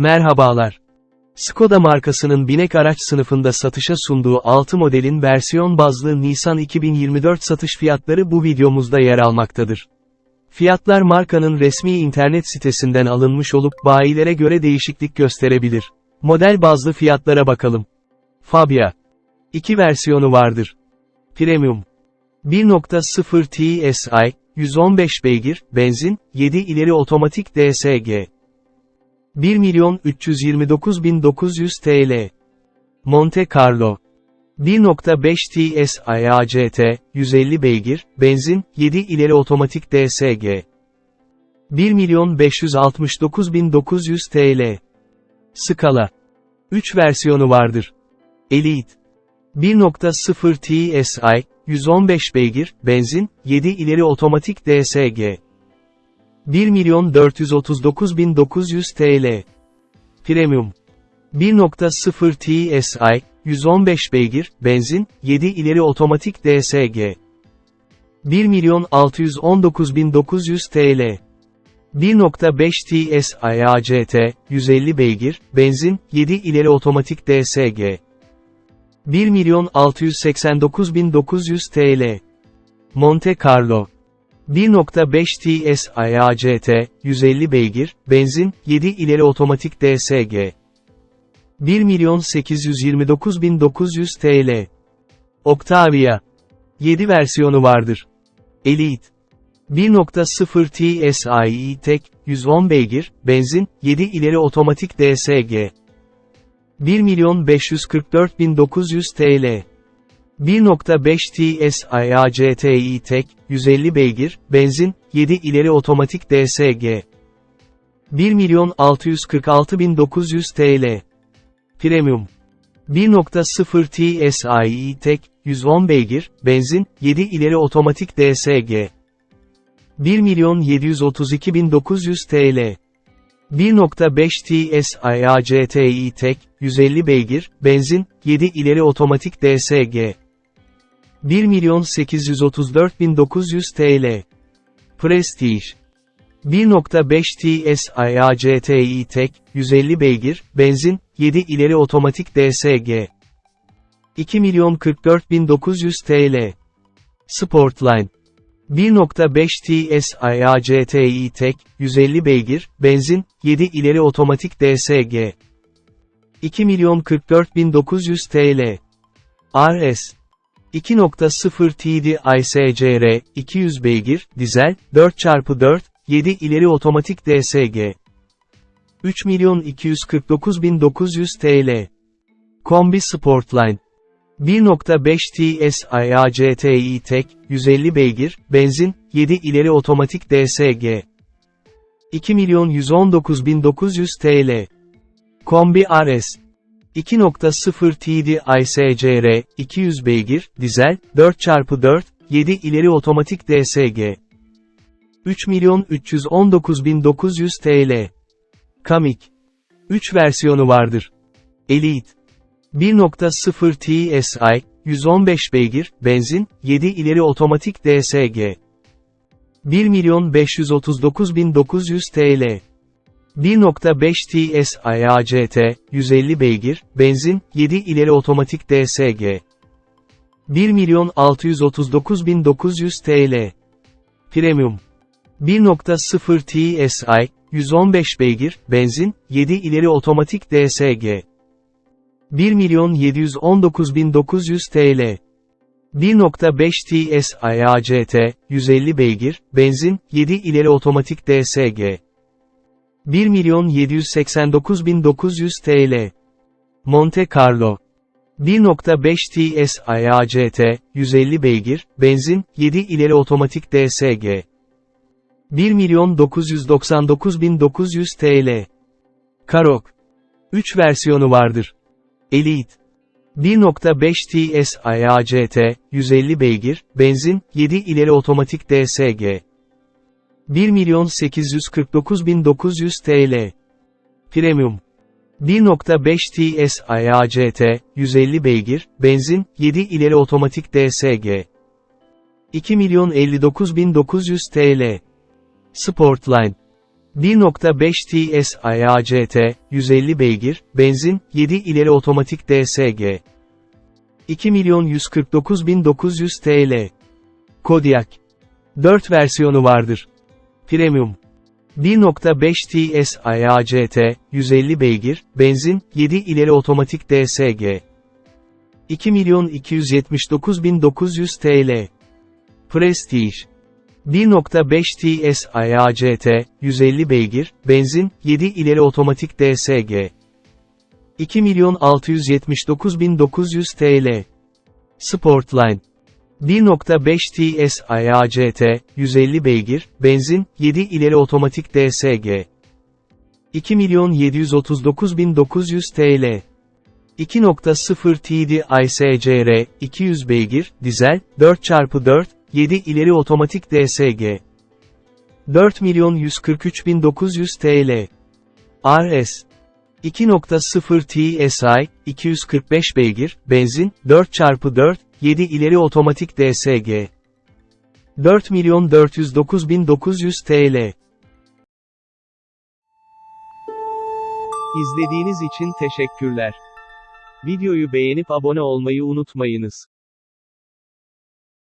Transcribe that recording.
Merhabalar. Skoda markasının binek araç sınıfında satışa sunduğu 6 modelin versiyon bazlı Nisan 2024 satış fiyatları bu videomuzda yer almaktadır. Fiyatlar markanın resmi internet sitesinden alınmış olup bayilere göre değişiklik gösterebilir. Model bazlı fiyatlara bakalım. Fabia. 2 versiyonu vardır. Premium. 1.0 TSI, 115 beygir, benzin, 7 ileri otomatik DSG. 1 milyon 329.900 TL. Monte Carlo. 1.5 TSI ACT, 150 beygir, benzin, 7 ileri otomatik DSG. 1 milyon 569.900 TL. Skala. 3 versiyonu vardır. Elite. 1.0 TSI, 115 beygir, benzin, 7 ileri otomatik DSG. 1 milyon 439.900 TL. Premium. 1.0 TSI, 115 beygir, benzin, 7 ileri otomatik DSG. 1 milyon 619.900 TL. 1.5 TSI ACT, 150 beygir, benzin, 7 ileri otomatik DSG. 1 milyon 689.900 TL. Monte Carlo. 1.5 TSI ACT, 150 beygir, benzin, 7 ileri otomatik DSG. 1 milyon 829.900 TL. Octavia. 7 versiyonu vardır. Elite. 1.0 TSI tek, 110 beygir, benzin, 7 ileri otomatik DSG. 1 milyon 544.900 TL. 1.5 TSI ACTI tek, 150 beygir, benzin, 7 ileri otomatik DSG. 1 milyon 646.900 TL. Premium. 1.0 TSI tek, 110 beygir, benzin, 7 ileri otomatik DSG. 1 milyon 732.900 TL. 1.5 TSI ACTI tek, 150 beygir, benzin, 7 ileri otomatik DSG. 1 milyon 834.900 TL. Prestige. 1.5 TSI ACTI tek, 150 beygir, benzin, 7 ileri otomatik DSG. 2 milyon 44.900 TL. Sportline. 1.5 TSI ACTI tek, 150 beygir, benzin, 7 ileri otomatik DSG. 2 milyon 44.900 TL. RS. 2.0 TDI SCR, 200 beygir, dizel, 4x4, 7 ileri otomatik DSG. 3 milyon 249.900 TL. Kombi Sportline. 1.5 TSI ACTI tek, 150 beygir, benzin, 7 ileri otomatik DSG. 2 milyon 119.900 TL. Kombi RS. 2.0 TDI SCR, 200 beygir, dizel, 4x4, 7 ileri otomatik DSG. 3 milyon 319.900 TL. Kamik. 3 versiyonu vardır. Elite. 1.0 TSI, 115 beygir, benzin, 7 ileri otomatik DSG. 1 milyon 539.900 TL. 1.5 TSI ACT, 150 beygir, benzin, 7 ileri otomatik DSG. 1 milyon 639.900 TL. Premium. 1.0 TSI, 115 beygir, benzin, 7 ileri otomatik DSG. 1 milyon 719.900 TL. 1.5 TSI ACT, 150 beygir, benzin, 7 ileri otomatik DSG. 1 milyon 789.900 TL. Monte Carlo. 1.5 TSI ACT, 150 beygir, benzin, 7 ileri otomatik DSG. 1 milyon 999.900 TL. Karok. 3 versiyonu vardır. Elite. 1.5 TSI ACT, 150 beygir, benzin, 7 ileri otomatik DSG. 1 milyon 849.900 TL. Premium. 1.5 TSI ACT, 150 beygir, benzin, 7 ileri otomatik DSG. 2 milyon 59.900 TL. Sportline. 1.5 TS ACT, 150 beygir, benzin, 7 ileri otomatik DSG. 2.149.900 TL. Kodiak. 4 versiyonu vardır. Premium. 1.5 TS ACT, 150 beygir, benzin, 7 ileri otomatik DSG. 2.279.900 TL. Prestige. 1.5 TS ACT, 150 beygir, benzin, 7 ileri otomatik DSG. 2.679.900 TL. Sportline. 1.5 TS ACT, 150 beygir, benzin, 7 ileri otomatik DSG. 2.739.900 TL. 2.0 TD ISCR, 200 beygir, dizel, 4x4, 7 ileri otomatik DSG. 4.143.900 TL. RS. 2.0 TSI, 245 beygir, benzin, 4x4, 7 ileri otomatik DSG. 4.409.900 TL. İzlediğiniz için teşekkürler. Videoyu beğenip abone olmayı unutmayınız.